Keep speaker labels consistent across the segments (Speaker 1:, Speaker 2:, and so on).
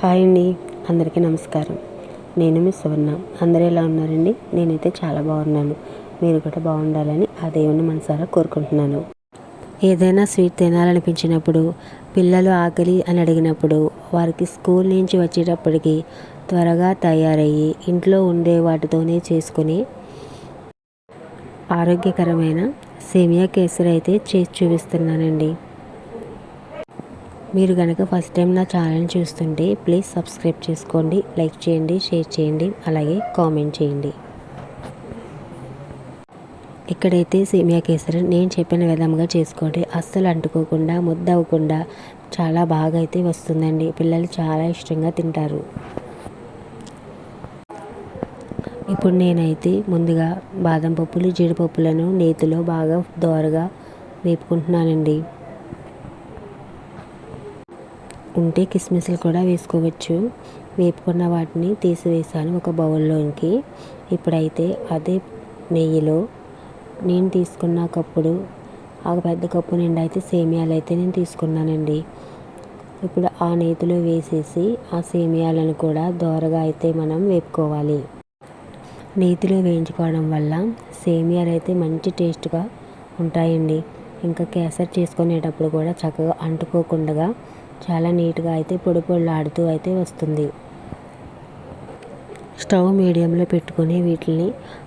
Speaker 1: hi అండి అందరికీ నమస్కారం నేను మీ సువర్ణ అందరు ఎలా ఉన్నారండి నేనైతే చాలా బాగున్నాను మీరు కూడా బాగుండాలని ఆ దేవుని మనసారా కోరుకుంటున్నాను ఏదైనా స్వీట్ తినాలనిపించినప్పుడు పిల్లలు ఆకలి అని అడిగినప్పుడు వారికి స్కూల్ నుంచి వచ్చేటప్పటికి త్వరగా తయారయ్యి ఇంట్లో ఉండే వాటితోనే చేసుకుని ఆరోగ్యకరమైన సేమియా కేసరి అయితే చేసి చూపిస్తున్నానండి మీరు కనుక ఫస్ట్ టైం నా ఛానల్ చూస్తుంటే ప్లీజ్ సబ్స్క్రైబ్ చేసుకోండి లైక్ చేయండి షేర్ చేయండి అలాగే కామెంట్ చేయండి ఇక్కడైతే సేమియా కేసరి నేను చెప్పిన విధంగా చేసుకోండి అస్సలు అంటుకోకుండా ముద్దవ్వకుండా చాలా బాగా అయితే వస్తుందండి పిల్లలు చాలా ఇష్టంగా తింటారు ఇప్పుడు నేనైతే ముందుగా బాదం పప్పులు జీడిపప్పులను నేతిలో బాగా దోరగా వేపుకుంటున్నానండి ఉంటే కిస్మిస్లు కూడా వేసుకోవచ్చు వేపుకున్న వాటిని తీసివేసాను ఒక బౌల్లోకి ఇప్పుడైతే అదే నెయ్యిలో నేను తీసుకున్న కప్పుడు ఆ పెద్ద కప్పు నిండా అయితే సేమియాలు అయితే నేను తీసుకున్నానండి ఇప్పుడు ఆ నేతిలో వేసేసి ఆ సేమియాలను కూడా దోరగా అయితే మనం వేపుకోవాలి నేతిలో వేయించుకోవడం వల్ల సేమియాలు అయితే మంచి టేస్ట్గా ఉంటాయండి ఇంకా కేసర్ చేసుకునేటప్పుడు కూడా చక్కగా అంటుకోకుండా చాలా నీట్గా అయితే పొడి పొడులాడుతూ అయితే వస్తుంది స్టవ్ మీడియంలో పెట్టుకుని వీటిని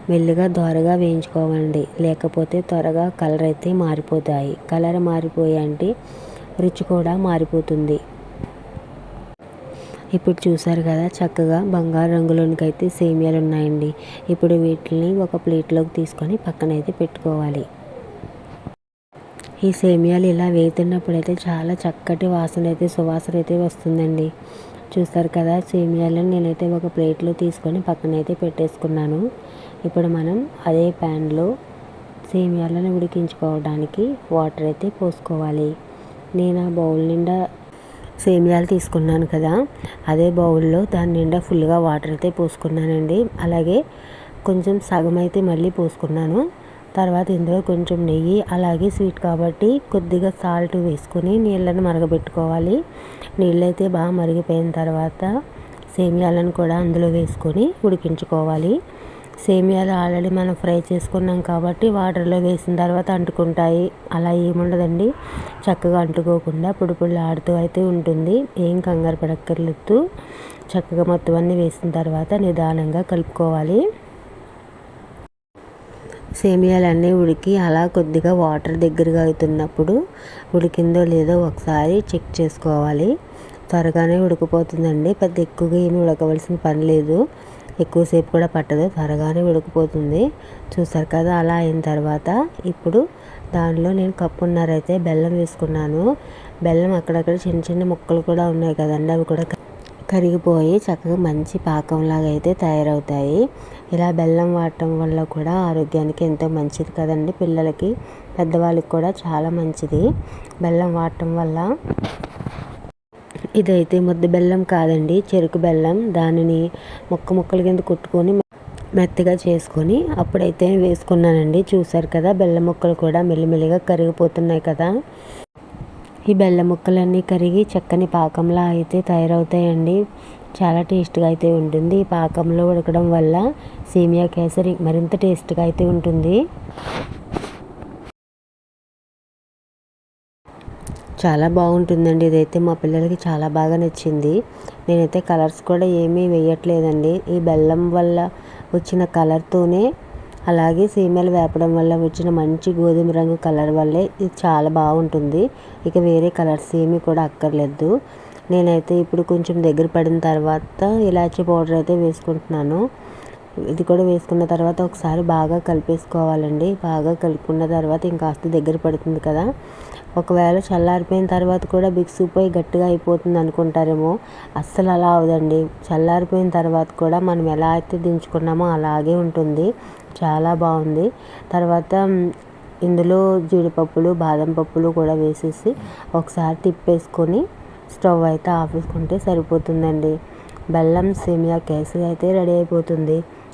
Speaker 1: మెల్లిగా ద్వారగా వేయించుకోవండి లేకపోతే త్వరగా కలర్ అయితే మారిపోతాయి కలర్ అంటే రుచి కూడా మారిపోతుంది ఇప్పుడు చూసారు కదా చక్కగా బంగారు రంగులోనికి అయితే సేమియాలు ఉన్నాయండి ఇప్పుడు వీటిని ఒక ప్లేట్లోకి తీసుకొని పక్కనైతే పెట్టుకోవాలి ఈ సేమియాలు ఇలా వేగుతున్నప్పుడు అయితే చాలా చక్కటి వాసన అయితే సువాసన అయితే వస్తుందండి చూస్తారు కదా సేమియాలను నేనైతే ఒక ప్లేట్లో తీసుకొని పక్కన అయితే పెట్టేసుకున్నాను ఇప్పుడు మనం అదే ప్యాన్లో సేమియాలను ఉడికించుకోవడానికి వాటర్ అయితే పోసుకోవాలి నేను ఆ బౌల్ నిండా సేమియాలు తీసుకున్నాను కదా అదే బౌల్లో దాని నిండా ఫుల్గా వాటర్ అయితే పోసుకున్నానండి అలాగే కొంచెం సగం అయితే మళ్ళీ పోసుకున్నాను తర్వాత ఇందులో కొంచెం నెయ్యి అలాగే స్వీట్ కాబట్టి కొద్దిగా సాల్ట్ వేసుకుని నీళ్ళను మరగబెట్టుకోవాలి నీళ్ళైతే బాగా మరిగిపోయిన తర్వాత సేమియాలను కూడా అందులో వేసుకొని ఉడికించుకోవాలి సేమియాలు ఆల్రెడీ మనం ఫ్రై చేసుకున్నాం కాబట్టి వాటర్లో వేసిన తర్వాత అంటుకుంటాయి అలా ఏముండదండి చక్కగా అంటుకోకుండా పొడి పొడి ఆడుతూ అయితే ఉంటుంది ఏం కంగారు పడక్కర్లేదు చక్కగా మొత్తం అన్నీ వేసిన తర్వాత నిదానంగా కలుపుకోవాలి సేమియాలన్నీ ఉడికి అలా కొద్దిగా వాటర్ దగ్గరగా అవుతున్నప్పుడు ఉడికిందో లేదో ఒకసారి చెక్ చేసుకోవాలి త్వరగానే ఉడికిపోతుందండి పెద్ద ఎక్కువగా ఏమి ఉడకవలసిన పని లేదు ఎక్కువసేపు కూడా పట్టదు త్వరగానే ఉడికిపోతుంది చూసారు కదా అలా అయిన తర్వాత ఇప్పుడు దానిలో నేను కప్పున్నారైతే బెల్లం వేసుకున్నాను బెల్లం అక్కడక్కడ చిన్న చిన్న ముక్కలు కూడా ఉన్నాయి కదండి అవి కూడా కరిగిపోయి చక్కగా మంచి పాకంలాగా అయితే తయారవుతాయి ఇలా బెల్లం వాడటం వల్ల కూడా ఆరోగ్యానికి ఎంతో మంచిది కదండి పిల్లలకి పెద్దవాళ్ళకి కూడా చాలా మంచిది బెల్లం వాడటం వల్ల ఇదైతే ముద్ద బెల్లం కాదండి చెరుకు బెల్లం దానిని ముక్క ముక్కల కింద కుట్టుకొని మెత్తగా చేసుకొని అప్పుడైతే వేసుకున్నానండి చూసారు కదా బెల్లం ముక్కలు కూడా మెల్లిమెల్లిగా కరిగిపోతున్నాయి కదా ఈ బెల్లం ముక్కలన్నీ కరిగి చక్కని పాకంలా అయితే తయారవుతాయండి చాలా టేస్ట్గా అయితే ఉంటుంది ఈ పాకంలో ఉడకడం వల్ల సేమియా కేసరి మరింత టేస్ట్గా అయితే ఉంటుంది చాలా బాగుంటుందండి ఇదైతే మా పిల్లలకి చాలా బాగా నచ్చింది నేనైతే కలర్స్ కూడా ఏమీ వేయట్లేదండి ఈ బెల్లం వల్ల వచ్చిన కలర్తోనే అలాగే సీమలు వేపడం వల్ల వచ్చిన మంచి గోధుమ రంగు కలర్ వల్లే ఇది చాలా బాగుంటుంది ఇక వేరే కలర్స్ ఏమీ కూడా అక్కర్లేదు నేనైతే ఇప్పుడు కొంచెం దగ్గర పడిన తర్వాత ఇలాచీ పౌడర్ అయితే వేసుకుంటున్నాను ఇది కూడా వేసుకున్న తర్వాత ఒకసారి బాగా కలిపేసుకోవాలండి బాగా కలుపుకున్న తర్వాత ఇంకాస్త దగ్గర పడుతుంది కదా ఒకవేళ చల్లారిపోయిన తర్వాత కూడా పోయి గట్టిగా అయిపోతుంది అనుకుంటారేమో అస్సలు అలా అవదండి చల్లారిపోయిన తర్వాత కూడా మనం ఎలా అయితే దించుకున్నామో అలాగే ఉంటుంది చాలా బాగుంది తర్వాత ఇందులో జీడిపప్పులు బాదం పప్పులు కూడా వేసేసి ఒకసారి తిప్పేసుకొని స్టవ్ అయితే ఆపేసుకుంటే సరిపోతుందండి బెల్లం సేమియా కేసరి అయితే రెడీ అయిపోతుంది